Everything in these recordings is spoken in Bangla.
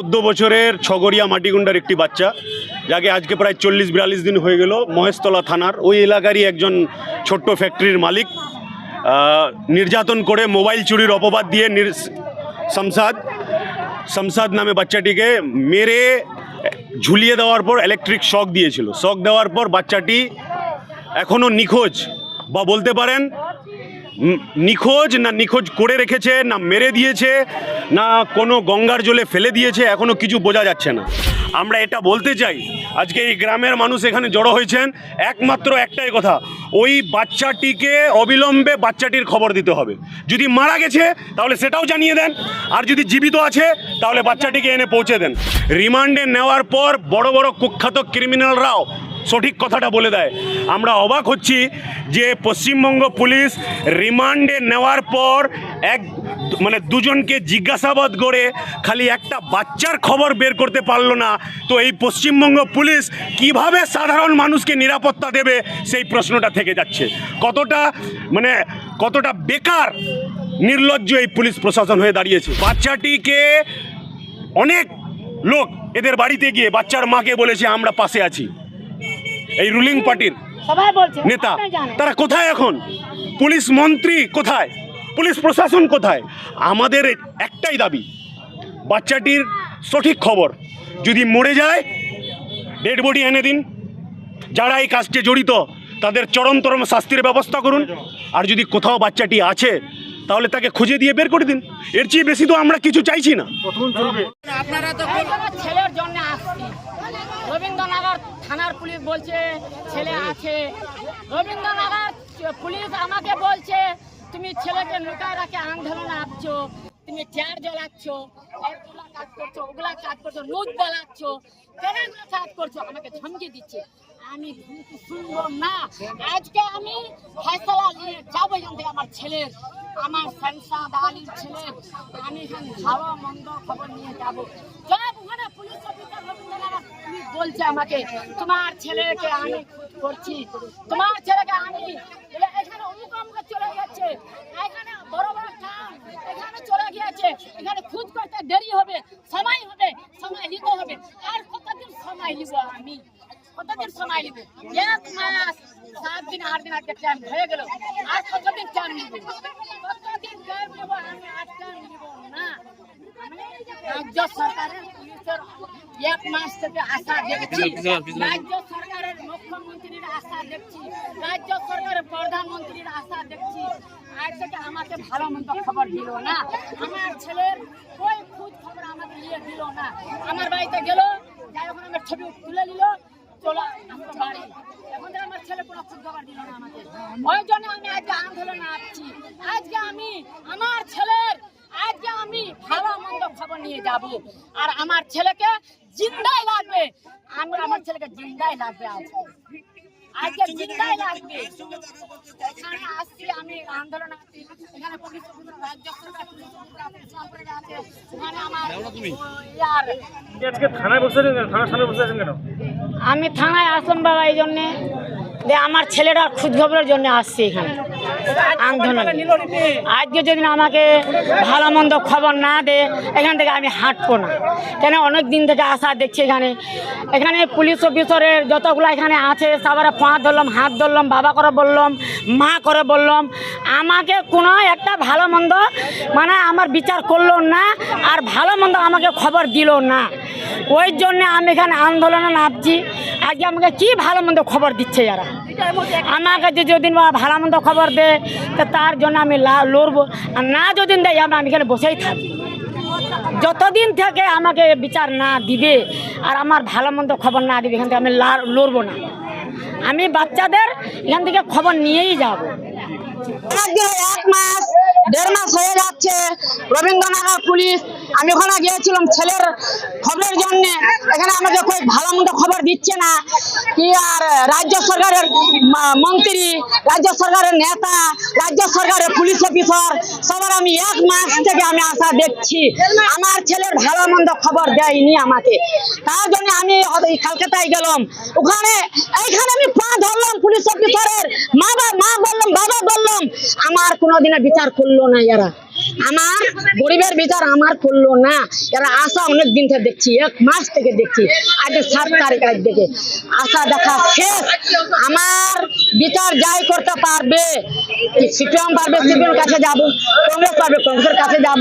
চোদ্দ বছরের ছগড়িয়া মাটিগুন্ডার একটি বাচ্চা, যাকে আজকে প্রায় চল্লিশ বিয়াল্লিশ দিন হয়ে গেল মহেশতলা থানার। ওই এলাকারই একজন ছোট্ট ফ্যাক্টরির মালিক নির্যাতন করে মোবাইল চুরির অপবাদ দিয়ে নির শামসাদ শামসাদ নামে বাচ্চাটিকে মেরে, ঝুলিয়ে দেওয়ার পর ইলেকট্রিক শক দিয়েছিল। শক দেওয়ার পর বাচ্চাটি এখনও নিখোঁজ, বা বলতে পারেন নিখোঁজ, না নিখোঁজ করে রেখেছে, না মেরে দিয়েছে, না কোনো গঙ্গার জলে ফেলে দিয়েছে, এখনও কিছু বোঝা যাচ্ছে না। আমরা এটা বলতে চাই, আজকে এই গ্রামের মানুষ এখানে জড়ো হয়েছেন, একমাত্র একটাই কথা, ওই বাচ্চাটিকে অবিলম্বে বাচ্চাটির খবর দিতে হবে। যদি মারা গেছে, তাহলে সেটাও জানিয়ে দেন, আর যদি জীবিত আছে, তাহলে বাচ্চাটিকে এনে পৌঁছে দেন। রিমান্ডে নেওয়ার পর বড় বড় কুখ্যাত ক্রিমিনালরাও সঠিক কথাটা বলে দেয়। আমরা অবাক হচ্ছি যে পশ্চিমবঙ্গ পুলিশ রিমান্ডে নেওয়ার পর এক মানে দুজনকে জিজ্ঞাসাবাদ করে খালি একটা বাচ্চার খবর বের করতে পারল না। তো এই পশ্চিমবঙ্গ পুলিশ কীভাবে সাধারণ মানুষকে নিরাপত্তা দেবে সেই প্রশ্নটা থেকে যাচ্ছে। কতটা মানে কতটা বেকার, নির্লজ্জ এই পুলিশ প্রশাসন হয়ে দাঁড়িয়েছে। বাচ্চাটিকে অনেক লোক এদের বাড়িতে গিয়ে বাচ্চার মাকে বলেছে, আমরা পাশে আছি। এই রুলিং পার্টির নেতা তারা কোথায় এখন? পুলিশ মন্ত্রী কোথায়? পুলিশ প্রশাসন কোথায়? আমাদের একটাই দাবি বাচ্চাটির সঠিক খবর। যদি মরে যায় ডেড বডি এনে দিন। যারা এই কাজটি জড়িত তাদের চরমতরম শাস্তির ব্যবস্থা করুন। আর যদি কোথাও বাচ্চাটি আছে তাহলে তাকে খুঁজে দিয়ে বের করে দিন। এর চেয়ে বেশি তো আমরা কিছু চাইছি না। আপনারা তো ছেলের জন্য আসছি। রবীন্দ্রনগর থানার পুলিশ বলছে, ছেলে আছে। রবীন্দ্রনগর পুলিশ আমাকে বলছে, তুমি ছেলেকে লুকায় রাখে, আন্দোলন আসছো তুমি চেয়ার জ্বলাচ্ছ কাজ করছ, ওগুলা কাজ করছ লুজ জ্বালাচ্ছ কেন কাজ করছ? আমাকে ধমকি দিচ্ছে। আমি শুনব না। আজকে আমি ফয়সলা নিয়ে যাব এখান আমার ছেলের, আমার সংসাদ আলীর ছেলের। আমি এখানে ভালো, মন্দ খবর নিয়ে যাব। সব ওখানে পুলিশ অফিসার রবীন্দ্রনাথ বলছে আমাকে, তোমার ছেলেকে আমি করছি, তোমার ছেলেকে আমি এখানে চলে কাম এখানে চলে এখানে করতে দেরি হবে, সময় হবে, সময় নিতে হবে। আর সময় আমি? সময় সাত দিন, আট দিন টাইম হয়ে আর টাইম এক মাস থেকে আশা দেখছি রাজ্য সরকারের মুখ্যমন্ত্রীর আশা দেখছি। রাজ্য সরকারের প্রধানমন্ত্রীর আশা দেখছি। আজ থেকে আমাকে ভালো মন্দ খবর দিল না। আমার ছেলের ওই খোঁজ খবর আমাকে নিয়ে দিল না। আমার বাড়িতে গেল যাই ওখানে আমার ছবি তুলে নিল চলো আমার বাড়ি। এখন আমার ছেলে কোনো খোঁজ খবর দিল না আমাকে। ওই জন্য আমি আজকে আন্দোলনে আসছি। আজকে আমি আমার ছেলের আজকে আমি ভালো মন্দ খবর নিয়ে যাব। আর আমার ছেলেকে জিন্দাই লাগবে। আমি আমার ছেলেকে জিন্দাই লাগবে আজকে আজকে জিন্দাই লাগবে। এখানে আসছি আমি আন্দোলন আসছি এখানে পুলিশ রাজ্য সরকার পুলিশ অফিসার, পুলিশ অফিসার আছে। ওখানে আমার আজকে থানায় বসে আছেন থানার সামনে বসে আছেন কেন? আমি থানায় আসলাম বাবা এই জন্যে। যে আমার ছেলেটা খোঁজ খবরের জন্য আসছি এখানে। আন্দোলন। আজকে যদি আমাকে ভালো মন্দ খবর না দে, এখান থেকে আমি হাঁটবো না। কেন? অনেক দিন থেকে আসা দেখছি এখানে। এখানে পুলিশ অফিসারের যতগুলো এখানে আছে, সবার পা ধরলাম, হাত ধরলাম, বাবা করে বললাম, মা করে বললাম। আমাকে কোনো একটা ভালো মন্দ মানে আমার বিচার করল না, আর ভালো মন্দ আমাকে খবর দিল না। ওই জন্য আমি এখানে আন্দোলনে নামছি। আজকে আমাকে কি ভালো মন্দ খবর দিচ্ছে যারা আমাকে যে যদিন বা ভালো মন্দ খবর দেয় তা তার জন্য আমি লড়বো। আর না যদিন দেয়, আমরা আমি এখানে বসেই থাকি। যতদিন থেকে আমাকে বিচার না দিবে, আর আমার ভালো মন্দ খবর না দিবে, এখান থেকে আমি লড়বো না। আমি বাচ্চাদের এখান থেকে খবর নিয়েই যাব। এক মাস দেড় মাস হয়ে যাচ্ছে রবীন্দ্রনগর পুলিশ। আমি ওখানে গিয়েছিলাম ছেলের খবরের জন্য। এখানে আমাকে কই ভালো মন্দ খবর দিচ্ছে না। কি আর রাজ্য সরকারের মন্ত্রী, রাজ্য সরকারের নেতা, রাজ্য সরকারের পুলিশ অফিসার, সবার আমি এক মাস থেকে আমি আশা দেখছি। আমার ছেলের ভালো মন্দ খবর দেয়নি আমাকে। তার জন্য আমি কলকাতায় গেলাম। ওখানে, এইখানে আমি পা ধরলাম পুলিশ অফিসারের। মা মা বললাম, বাবা বললাম, আমার কোনোদিনে বিচার করল না এরা আমার গরিবের বিচার আমার করল না। এরা আশা অনেক দিন থেকে দেখছি, এক মাস থেকে দেখছি আজ সাত তারিখ আজ থেকে আশা দেখা শেষ। আমার বিচার যাই করতে পারবে সিপিএম পারবে সিপিএম কাছে যাব, কংগ্রেস পারবে, কংগ্রেসের কাছে যাব,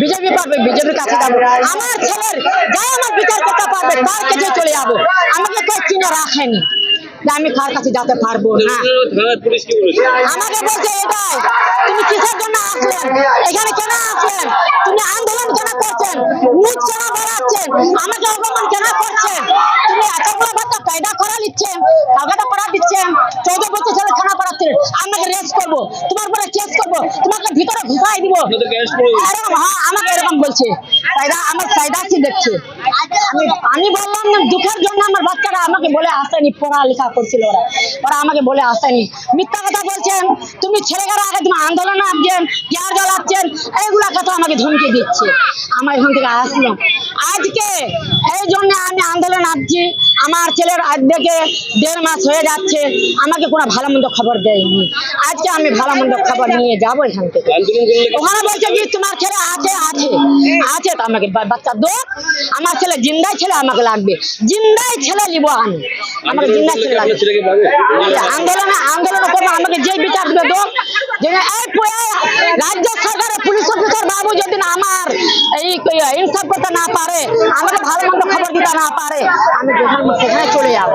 বিজেপি পারবে, বিজেপির কাছে যাব। আমার ছেলের যাই আমার বিচার করতে পারবে, তার কাছে চলে যাব। আমাকে কেউ চিনে রাখেনি। আমি কার কাছে যেতে পারব? না আমাকে বলছে এটাই তুমি কিসের জন্য আসলেন এখানে কেন আসলেন? তুমি আন্দোলন কেন করছেন? মুখ কেন বাড়াচ্ছেন আমাকে অপমান কেন করছেন? তুমি এতগুলো বাচ্চা পয়দা করা নিচ্ছেন কাগজটা করা দিচ্ছেন চৌদ্দ বছর ছেলে খানা পড়াচ্ছেন। আমাকে রেস্ট করব তোমার পরে কেস করব তোমাকে ভিতরে ঘুষাই দিব। এরকম হ্যাঁ আমাকে এরকম বলছে। পয়দা আমার পয়দাছি দেখছে। আমি আমি বললাম না দুঃখের জন্য আমার বাচ্চারা আমাকে বলে আসেনি পড়ালেখা করছিল ওরা। ওরা আমাকে বলে আসেনি। মিথ্যা কথা বলছেন তুমি ছেলেরা আগে তুমি আন্দোলন আসছেন পেয়ার জ্বালাচ্ছেন এইগুলা কথা আমাকে ধমকি দিচ্ছে। আমার এখান থেকে আসলাম আজকে এই জন্য আমি আন্দোলন আসছি আমার ছেলের আজ থেকে দেড় মাস হয়ে যাচ্ছে আমাকে কোনো ভালো মন্দ খবর দেয়নি। আজকে আমি ভালো মন্দ খবর নিয়ে যাব এখান থেকে। ওখানে বলছে কি তোমার ছেলে আছে আছে আছে তো আমাকে বাচ্চা দো আমার ছেলে জিন্দাই ছেলে আমাকে লাগবে। জিন্দাই ছেলে নিব আমি আমাকে জিন্দাই ছেলে লাগবে। আন্দোলনে আন্দোলন করব আমাকে যে বিচার দিবে রাজ্য সরকারের পুলিশ অফিসার বাবু যদি না আমার এই ইনসাফ করতে না পারে আমাকে ভালো মন্দ খবর দিতে না পারে আমি সেখানে চলে যাব।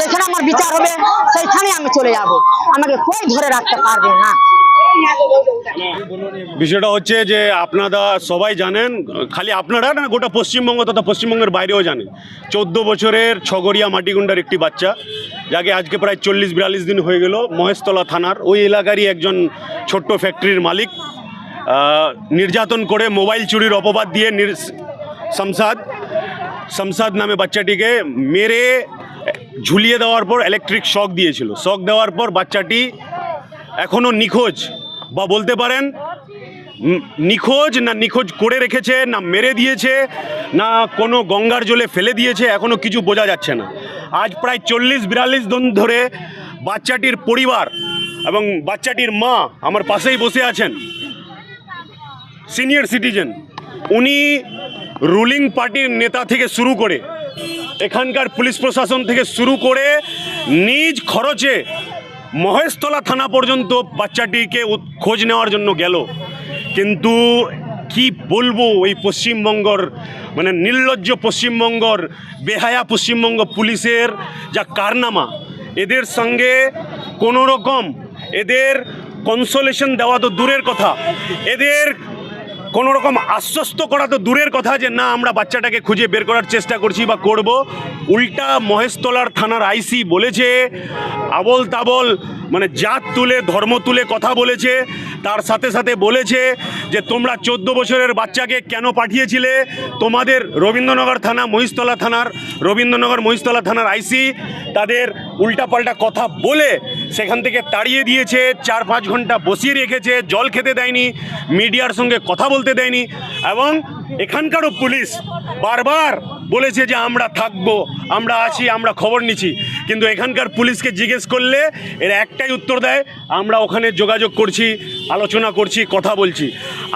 যেখানে আমার বিচার হবে সেইখানে আমি চলে যাব। আমাকে কই ধরে রাখতে পারবে না? বিষয়টা হচ্ছে যে আপনারা সবাই জানেন, খালি আপনারা না, গোটা পশ্চিমবঙ্গ তথা পশ্চিমবঙ্গের বাইরেও জানেন। চোদ্দ বছরের ছগড়িয়া মাটিগুন্ডার একটি বাচ্চা, যাকে আজকে প্রায় চল্লিশ বিয়াল্লিশ দিন হয়ে গেল মহেশতলা থানার। ওই এলাকারই একজন ছোট্ট ফ্যাক্টরির মালিক নির্যাতন করে মোবাইল চুরির অপবাদ দিয়ে শামসাদ শামসাদ নামে বাচ্চাটিকে মেরে, ঝুলিয়ে দেওয়ার পর ইলেকট্রিক শক দিয়েছিল। শক দেওয়ার পর বাচ্চাটি এখনও নিখোঁজ। বা বলতে পারেন নিখোঁজ না নিখোঁজ করে রেখেছে, না মেরে দিয়েছে, না কোনো গঙ্গার জলে ফেলে দিয়েছে এখনও কিছু বোঝা যাচ্ছে না। আজ প্রায় চল্লিশ বিরাল্লিশ দিন ধরে বাচ্চাটির পরিবার এবং বাচ্চাটির মা আমার পাশেই বসে আছেন, সিনিয়র সিটিজেন। উনি রুলিং পার্টির নেতা থেকে শুরু করে, এখানকার পুলিশ প্রশাসন থেকে শুরু করে নিজ খরচে মহেশতলা থানা পর্যন্ত বাচ্চাটিকে খোঁজ নেওয়ার জন্য গেল। কিন্তু কি বলব, ওই পশ্চিমবঙ্গর মানে নির্লজ্জ পশ্চিমবঙ্গর, বেহায়া পশ্চিমবঙ্গ পুলিশের যা কারনামা, এদের সঙ্গে কোনো রকম এদের কনসোলেশন দেওয়া তো দূরের কথা। এদের কোনো রকম আশ্বস্ত করা তো দূরের কথা যে না, আমরা বাচ্চাটাকে খুঁজে বের করার চেষ্টা করছি বা করব। উল্টা মহেশতলার থানার আইসি বলেছে আবল তাবল মানে জাত তুলে, ধর্ম তুলে কথা বলেছে। তার সাথে সাথে বলেছে যে, তোমরা চোদ্দ বছরের বাচ্চাকে কেন পাঠিয়েছিলে? তোমাদের রবীন্দ্রনগর থানা মহিষতলা থানার রবীন্দ্রনগর মহিষতলা থানার আইসি তাদের উল্টাপাল্টা কথা বলে সেখান থেকে তাড়িয়ে দিয়েছে, চার পাঁচ ঘণ্টা বসিয়ে রেখেছে, জল খেতে দেয়নি, মিডিয়ার সঙ্গে কথা বলতে দেয়নি এবং এখানকারও পুলিশ বারবার বলেছে যে আমরা থাকব, আমরা আছি, আমরা খবর নিচ্ছি। কিন্তু এখানকার পুলিশকে জিজ্ঞেস করলে এর একটাই উত্তর দেয়, আমরা ওখানে যোগাযোগ করছি, আলোচনা করছি, কথা বলছি।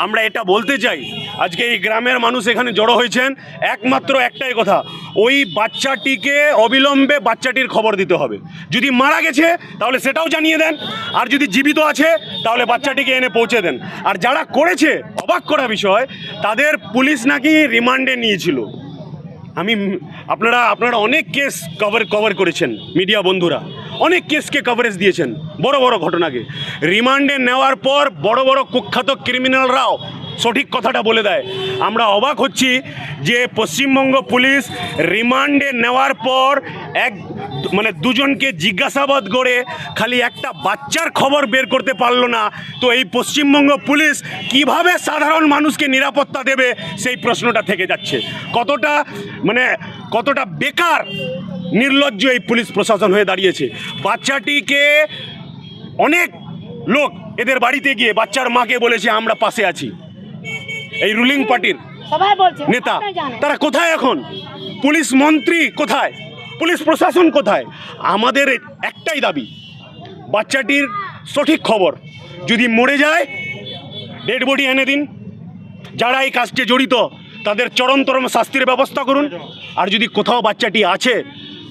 আমরা এটা বলতে চাই, আজকে এই গ্রামের মানুষ এখানে জড়ো হয়েছেন, একমাত্র একটাই কথা ওই বাচ্চাটিকে অবিলম্বে বাচ্চাটির খবর দিতে হবে। যদি মারা গেছে, তাহলে সেটাও জানিয়ে দেন। আর যদি জীবিত আছে, তাহলে বাচ্চাটিকে এনে পৌঁছে দেন। আর যারা করেছে, অবাক করা বিষয়, তাদের পুলিশ নাকি রিমান্ডে নিয়েছিল। আমি, আপনারা আপনারা অনেক কেস কভার কভার করেছেন, মিডিয়া বন্ধুরা। অনেক কেসকে কভারেজ দিয়েছেন, বড় বড় ঘটনাকে। রিমান্ডে নেওয়ার পর বড় বড় কুখ্যাত ক্রিমিনালরাও সঠিক কথাটা বলে দেয়। আমরা অবাক হচ্ছি যে পশ্চিমবঙ্গ পুলিশ রিমান্ডে নেওয়ার পর এক মানে দুজনকে জিজ্ঞাসাবাদ করে খালি একটা বাচ্চার খবর বের করতে পারল না। তো এই পশ্চিমবঙ্গ পুলিশ কীভাবে সাধারণ মানুষকে নিরাপত্তা দেবে সেই প্রশ্নটা থেকে যাচ্ছে। কতটা মানে কতটা বেকার, নির্লজ্জ এই পুলিশ প্রশাসন হয়ে দাঁড়িয়েছে। বাচ্চাটিকে অনেক লোক এদের বাড়িতে গিয়ে বাচ্চার মাকে বলেছে, আমরা পাশে আছি। এই রুলিং পার্টির নেতা তারা কোথায় এখন? পুলিশ মন্ত্রী কোথায়? পুলিশ প্রশাসন কোথায়? আমাদের একটাই দাবি বাচ্চাটির সঠিক খবর। যদি মরে যায় ডেড বডি এনে দিন। যারা এই কাজটি জড়িত তাদের চরমতরম শাস্তির ব্যবস্থা করুন। আর যদি কোথাও বাচ্চাটি আছে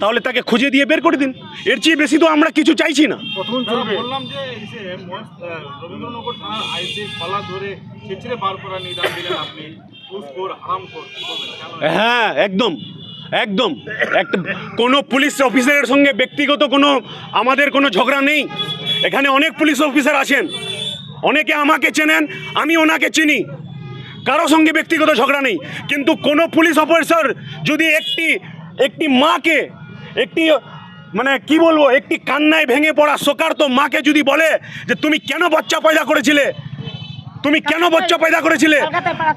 তাহলে তাকে খুঁজে দিয়ে বের করে দিন। এর চেয়ে বেশি তো আমরা কিছু চাইছি না। বললাম যে রবীন্দ্রনগর থানার আইসি ধরে বার নিদান দিলেন আপনি। হ্যাঁ একদম একদম। একটা কোনো পুলিশ অফিসারের সঙ্গে ব্যক্তিগত কোনো আমাদের কোনো ঝগড়া নেই। এখানে অনেক পুলিশ অফিসার আছেন। অনেকে আমাকে চেনেন আমি ওনাকে চিনি। কারও সঙ্গে ব্যক্তিগত ঝগড়া নেই। কিন্তু কোনো পুলিশ অফিসার যদি একটি একটি মাকে একটি মানে কি বলব একটি কান্নায় ভেঙে পড়া শোকার্ত মাকে যদি বলে যে তুমি কেন বাচ্চা পয়দা করেছিলে? তুমি কেন বাচ্চা পয়দা করেছিলে?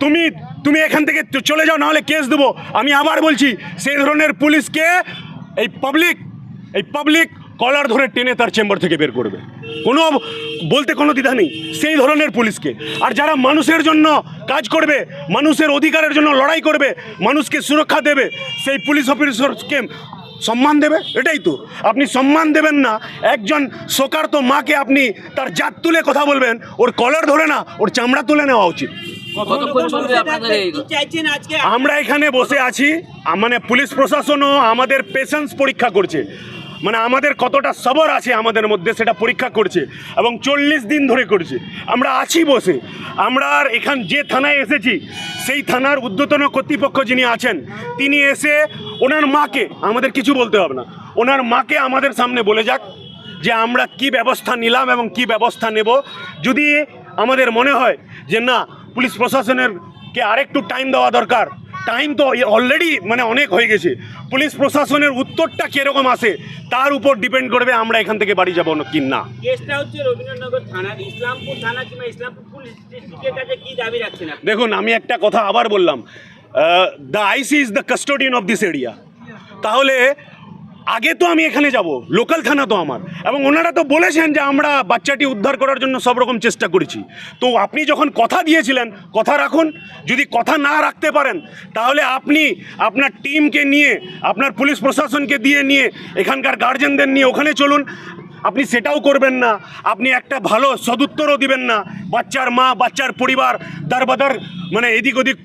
তুমি তুমি এখান থেকে চলে যাও নাহলে কেস দেবো। আমি আবার বলছি সেই ধরনের পুলিশকে এই পাবলিক এই পাবলিক কলার ধরে টেনে তার চেম্বার থেকে বের করবে। কোনো বলতে কোনো দ্বিধা নেই সেই ধরনের পুলিশকে। আর যারা মানুষের জন্য কাজ করবে মানুষের অধিকারের জন্য লড়াই করবে মানুষকে সুরক্ষা দেবে সেই পুলিশ অফিসারকে সম্মান দেবে? এটাই তো। আপনি সম্মান দেবেন না একজন শোকার্ত মাকে আপনি তার জাত তুলে কথা বলবেন ওর কলার ধরে না ওর চামড়া তুলে নেওয়া উচিত। আমরা এখানে বসে আছি মানে পুলিশ প্রশাসনও আমাদের পেশেন্স পরীক্ষা করছে। মানে আমাদের কতটা সবর আছে আমাদের মধ্যে সেটা পরীক্ষা করছে এবং চল্লিশ দিন ধরে করছে। আমরা আছি বসে। আমরা আর এখান যে থানায় এসেছি, সেই থানার ঊর্ধ্বতন কর্তৃপক্ষ যিনি আছেন, তিনি এসে ওনার মাকে, আমাদের কিছু বলতে হবে না, ওনার মাকে আমাদের সামনে বলে যাক যে আমরা কি ব্যবস্থা নিলাম এবং কি ব্যবস্থা নেব। যদি আমাদের মনে হয় যে না, পুলিশ প্রশাসনের কে আরেকটু টাইম দেওয়া দরকার টাইম তো অলরেডি মানে অনেক হয়ে গেছে। পুলিশ প্রশাসনের উত্তরটা কীরকম আসে তার উপর ডিপেন্ড করবে আমরা এখান থেকে বাড়ি যাব না কি না। দেখুন আমি একটা কথা আবার বললাম the IC is the custodian of this area তাহলে আগে তো আমি এখানে যাব লোকাল থানা তো আমার। এবং ওনারা তো বলেছেন যে আমরা বাচ্চাটি উদ্ধার করার জন্য সব রকম চেষ্টা করেছি। তো আপনি যখন কথা দিয়েছিলেন, কথা রাখুন। যদি কথা না রাখতে পারেন, তাহলে আপনি আপনার টিমকে নিয়ে, আপনার পুলিশ প্রশাসনকে দিয়ে নিয়ে, এখানকার গার্জেনদের নিয়ে ওখানে চলুন। আপনি সেটাও করবেন না। আপনি একটা ভালো সদুত্তরও দিবেন না। বাচ্চার মা, বাচ্চার পরিবার দারবাদার মানে এদিক ওদিক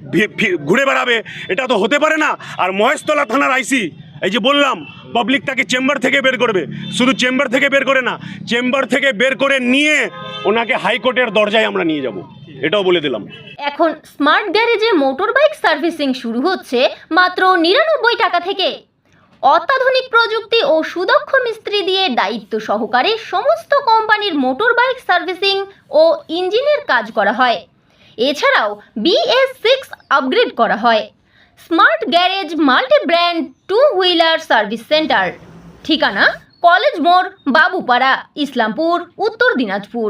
ঘুরে বেড়াবে। এটা তো হতে পারে না। আর মহেশতলা থানার আইসি এই যে বললাম পাবলিক তাকে চেম্বার থেকে বের করবে। শুধু চেম্বার থেকে বের করে না চেম্বার থেকে বের করে নিয়ে ওনাকে হাইকোর্টের দরজায় আমরা নিয়ে যাব। এটাও বলে দিলাম। এখন স্মার্ট গ্যারেজে মোটর বাইক সার্ভিসিং শুরু হচ্ছে মাত্র নিরানব্বই টাকা থেকে। অত্যাধুনিক প্রযুক্তি ও সুদক্ষ মিস্ত্রি দিয়ে দায়িত্ব সহকারে সমস্ত কোম্পানির মোটর বাইক সার্ভিসিং ও ইঞ্জিনের কাজ করা হয়। এছাড়াও বিএস সিক্স আপগ্রেড করা হয়। Smart garage multi brand two wheeler service centre. ঠিকানা, কলেজ মোড়, বাবুপাড়া, ইসলামপুর, উত্তর দিনাজপুর।